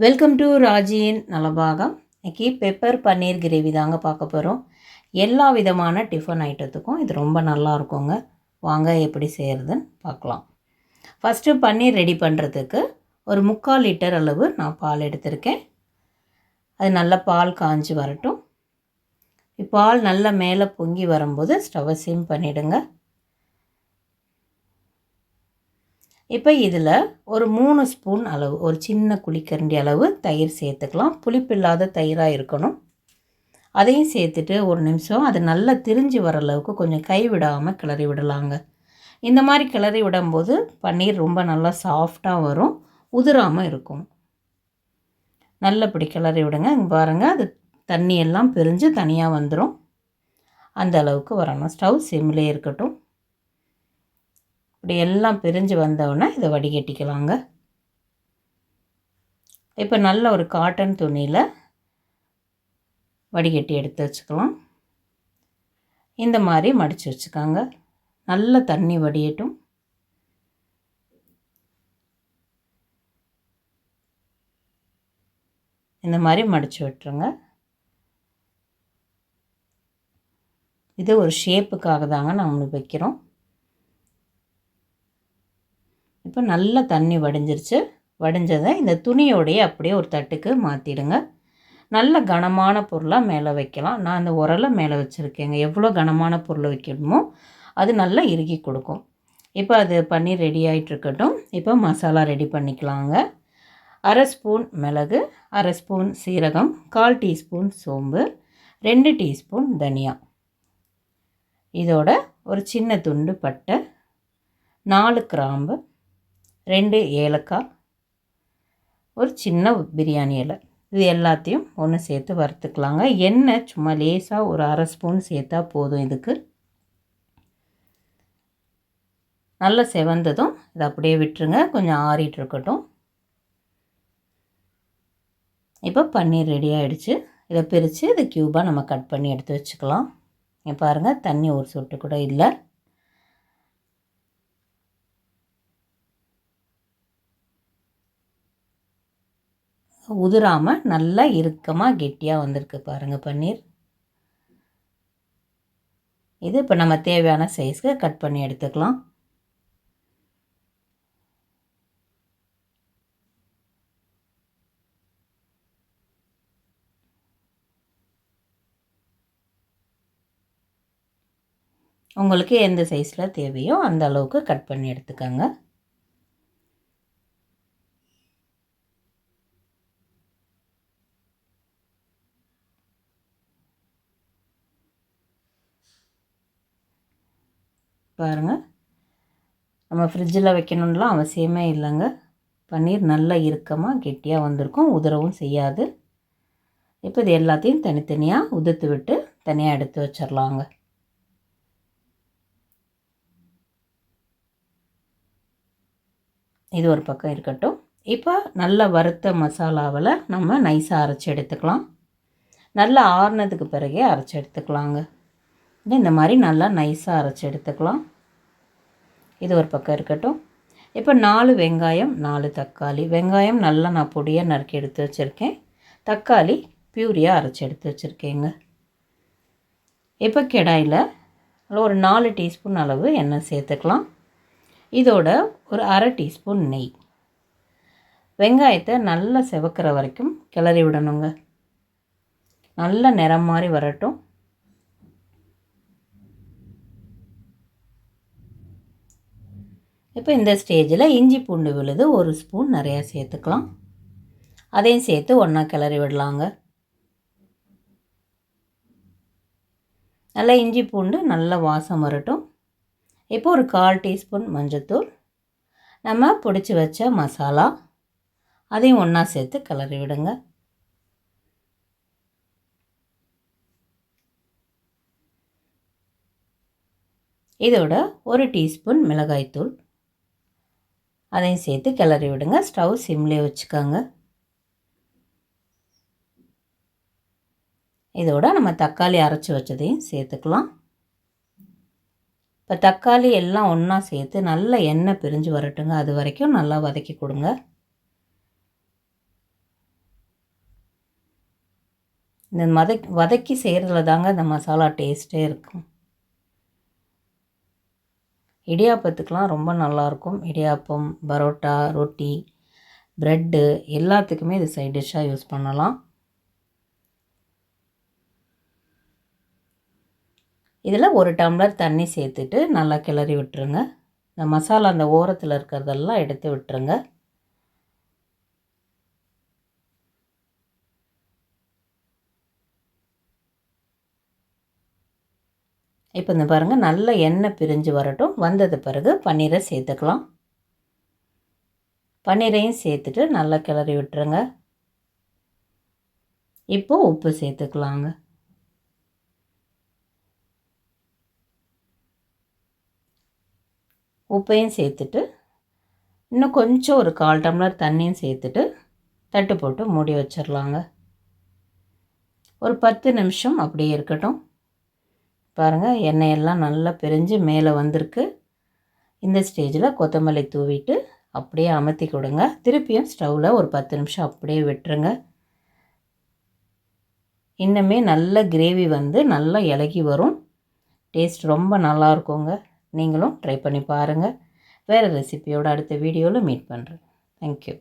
Welcome to ராஜியின் Nalabagam. இன்னைக்கு pepper பன்னீர் gravy தாங்க பார்க்க போகிறோம் எல்லா விதமான டிஃபன் ஐட்டத்துக்கும் இது ரொம்ப நல்லா இருக்குங்க. வாங்க எப்படி செய்கிறதுன்னு பார்க்கலாம். ஃபஸ்ட்டு பன்னீர் ரெடி பண்ணுறதுக்கு ஒரு முக்கால் லிட்டர் அளவு நான் பால் எடுத்திருக்கேன். அது நல்லா பால் காஞ்சி வரட்டும். பால் நல்லா மேலே பொங்கி வரும்போது ஸ்டவ்வை சிம் பண்ணிவிடுங்க இப்போ இதில் ஒரு மூணு ஸ்பூன் அளவு ஒரு சின்ன குழிக்கரண்டி அளவு தயிர் சேர்த்துக்கலாம். புளிப்பில்லாத தயிராக இருக்கணும். அதையும் சேர்த்துட்டு ஒரு நிமிஷம் அது நல்லா திரிஞ்சு வர அளவுக்கு கொஞ்சம் கை விடாமல் கிளறி விடலாங்க. இந்த மாதிரி கிளறி விடும்போது பன்னீர் ரொம்ப நல்லா சாஃப்டாக வரும் உதிராமல் இருக்கும். நல்லபடி கிளறி விடுங்க. இங்கே பாருங்கள் அது தண்ணி எல்லாம் பிரிஞ்சு தனியாக வந்துடும் அந்த அளவுக்கு வரணும். ஸ்டவ் சிம்லே இருக்கட்டும். இப்படி எல்லாம் பிரிஞ்சு வந்தவுடனே இதை வடிகட்டிக்கலாங்க. இப்போ நல்ல ஒரு காட்டன் துணியில் வடிகட்டி எடுத்து வச்சுக்கலாம். இந்த மாதிரி மடித்து வச்சுக்காங்க. நல்ல தண்ணி வடியட்டும். இந்த மாதிரி மடித்து விட்டுருங்க. இது ஒரு ஷேப்புக்காக தாங்க நம்ம வைக்கிறோம். இப்போ நல்ல தண்ணி வடிஞ்சிருச்சு. வடிஞ்சதை இந்த துணியோடைய அப்படியே ஒரு தட்டுக்கு மாற்றிடுங்க நல்ல கனமான பொருளாக மேலே வைக்கலாம். நான் அந்த உரலை மேலே வச்சுருக்கேங்க. எவ்வளோ கனமான பொருளை வைக்கணுமோ அது நல்லா இறுகி கொடுக்கும். இப்போ அது பண்ணி ரெடி ஆகிட்டுருக்கட்டும் இப்போ மசாலா ரெடி பண்ணிக்கலாங்க. அரை ஸ்பூன் மிளகு அரை ஸ்பூன் சீரகம் கால் டீஸ்பூன் சோம்பு ரெண்டு டீஸ்பூன் தனியா. இதோட ஒரு சின்ன துண்டு பட்டை நாலு கிராம்பு ரெண்டு ஏலக்காய் ஒரு சின்ன பிரியாணி இலை. இது எல்லாத்தையும் ஒன்று சேர்த்து வறுத்துக்கலாங்க. எண்ணெய் சும்மா லேசாக ஒரு அரை ஸ்பூன் சேர்த்தா போதும் இதுக்கு. நல்லா செவந்ததும் இதை அப்படியே விட்டுருங்க. கொஞ்சம் ஆறிட்டு இருக்கட்டும். இப்போ பன்னீர் ரெடி ஆகிடுச்சு இதை பிரித்து இதை க்யூபாக நம்ம கட் பண்ணி எடுத்து வச்சுக்கலாம். இங்கே பாருங்கள் தண்ணி ஒரு சொட்டு கூட இல்லை. உதிராமல் நல்லா இறுக்கமாக கெட்டியாக வந்திருக்கு பாருங்கள் பன்னீர். இது இப்போ நம்ம தேவையான சைஸ்க்கு கட் பண்ணி எடுத்துக்கலாம். உங்களுக்கு எந்த சைஸில் தேவையோ அந்த அளவுக்கு கட் பண்ணி எடுத்துக்கோங்க. பாருங்கள் நம்ம ஃப்ரிட்ஜில் வைக்கணுன்னலாம் அவசியமே இல்லைங்க. பன்னீர் நல்லா இறுக்கமாக கெட்டியாக வந்திருக்கும். உதறவும் செய்யாது. இப்போ இது எல்லாத்தையும் தனித்தனியாக உதுத்து விட்டு தனியாக எடுத்து வச்சிடலாங்க இது ஒரு பக்கம் இருக்கட்டும். இப்போ நல்ல வறுத்த மசாலாவில் நம்ம நைஸாக அரைச்சி எடுத்துக்கலாம். நல்லா ஆறுனதுக்கு பிறகே அரைச்சி எடுத்துக்கலாங்க. இந்த மாதிரி நல்லா நைஸாக அரைச்சி எடுத்துக்கலாம். இது ஒரு பக்கம் இருக்கட்டும். இப்போ நாலு வெங்காயம் நாலு தக்காளி. வெங்காயம் நல்லா நான் பொடியாக நறுக்கி எடுத்து வச்சுருக்கேன். தக்காளி பியூரியாக அரைச்சி எடுத்து வச்சுருக்கேங்க. இப்போ கிடாயில் ஒரு நாலு டீஸ்பூன் அளவு எண்ணெய் சேர்த்துக்கலாம். இதோட ஒரு அரை டீஸ்பூன் நெய். வெங்காயத்தை நல்லா செவக்கிற வரைக்கும் கிளறி விடணுங்க. நல்ல நிறம் மாதிரி வரட்டும். இப்போ இந்த ஸ்டேஜில் இஞ்சி பூண்டு விழுது ஒரு ஸ்பூன் நிறையா சேர்த்துக்கலாம். அதையும் சேர்த்து ஒன்றா கிளறி விடலாங்க. நல்லா இஞ்சி பூண்டு நல்லா வாசம் வரட்டும். இப்போ ஒரு கால் டீஸ்பூன் மஞ்சத்தூள். நம்ம பிடிச்சி வச்ச மசாலா. அதையும் ஒன்றா சேர்த்து கிளறி விடுங்க. இதோட ஒரு டீஸ்பூன் மிளகாய்த்தூள். அதையும் சேர்த்து கிளறி விடுங்க. ஸ்டவ் சிம்லேயே வச்சுக்கோங்க. இதோட நம்ம தக்காளி அரைச்சி வச்சதையும் சேர்த்துக்கலாம். இப்போ தக்காளி எல்லாம் ஒன்றா சேர்த்து நல்லா எண்ணெய் பிரிஞ்சு வரட்டுங்க. அது வரைக்கும் நல்லா வதக்கி கொடுங்க. இந்த வதக் வதக்கி செய்கிறதுல தாங்க இந்த மசாலா டேஸ்ட்டே இருக்கும். இடியாப்பத்துக்கெலாம் ரொம்ப நல்லாயிருக்கும். இடியாப்பம் பரோட்டா ரொட்டி ப்ரெட்டு எல்லாத்துக்குமே இது சைட் டிஷ்ஷாக யூஸ் பண்ணலாம். இதில் ஒரு டம்ளர் தண்ணி சேர்த்துட்டு நல்லா கிளறி விட்டுருங்க. இந்த மசாலா அந்த ஓரத்தில் இருக்கிறதெல்லாம் எடுத்து விட்டுருங்க. இப்போ இந்த பாருங்கள் நல்ல எண்ணெய் பிரிஞ்சு வரட்டும். வந்தது பிறகு பன்னீரை சேர்த்துக்கலாம். பன்னீரையும் சேர்த்துட்டு நல்லா கிளறி விட்டுருங்க. இப்போது உப்பு சேர்த்துக்கலாங்க. உப்பையும் சேர்த்துட்டு இன்னும் கொஞ்சம் ஒரு கால் டம்ளர் தண்ணியும் சேர்த்துட்டு தட்டு போட்டு மூடி வச்சிடலாங்க ஒரு பத்து நிமிஷம் அப்படியே இருக்கட்டும். பாருங்கள் எண்ணெயெல்லாம் நல்லா பிரிஞ்சு மேலே வந்திருக்கு. இந்த ஸ்டேஜில் கொத்தமல்லி தூவிட்டு அப்படியே அமர்த்தி கொடுங்க. திருப்பியும் ஸ்டவ்வில் ஒரு பத்து நிமிஷம் அப்படியே விட்டுருங்க. இன்னுமே நல்ல கிரேவி வந்து நல்லா இலகி வரும். டேஸ்ட் ரொம்ப நல்லா இருக்குங்க. நீங்களும் ட்ரை பண்ணி பாருங்கள் வேறு ரெசிபியோட அடுத்த வீடியோவில் மீட் பண்ணுறேன் தேங்க்யூ